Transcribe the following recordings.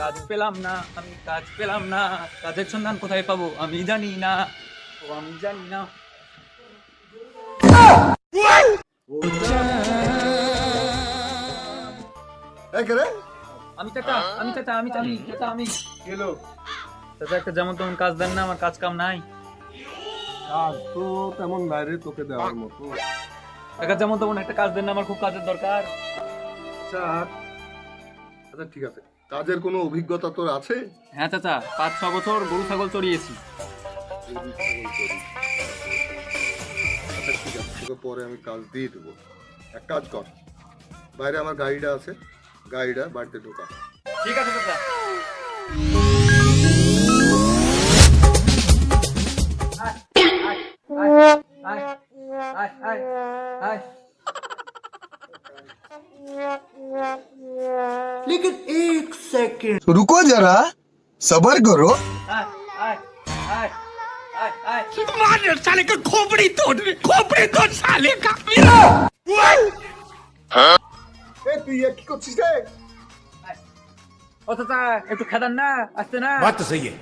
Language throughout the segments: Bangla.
কাজ পেলাম না আমি কাজ পেলাম না। কাজের সন্ধান কোথায় পাবো? আমি জানি না। ও আমি জানি না। আমি চাচা আমি চাচা আমি চাচা আমি চাচা আমি। গেলো চাচা একটা যেমন তেমন কাজ দেন না আমার কাজ কাম নাই। কাজ তো তেমন বাইরে তোকে দেওয়ার মতো। একটা যেমন তেমন একটা কাজ দেন না আমার খুব কাজের দরকার। আচ্ছা আচ্ছা ঠিক আছে। কাজের কোনো অভিজ্ঞতা তোর আছে? হ্যাঁ চাচা পাঁচ ছ বছর গরু ছাগল চড়িয়েছি। আচ্ছা ঠিক আছে তোকে পরে আমি কাজ দিয়ে দেবো। এক কাজ কর বাইরে আমার গাড়িটা আছে গাড়িটা বাড়িতে ঢোকা। ঠিক আছে চাচা। আয়, আয়, আয়। रुको जरा सबर करो আয়, আয়, আয়, আয়, আয়। এ তুই এ কি করছিস রে ও চাচা একটু খেদান না আসতে না बात तो सही है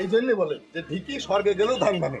এই জন্য বলে যে ঢিকি স্বর্গে গেলেও ধান ভাঙে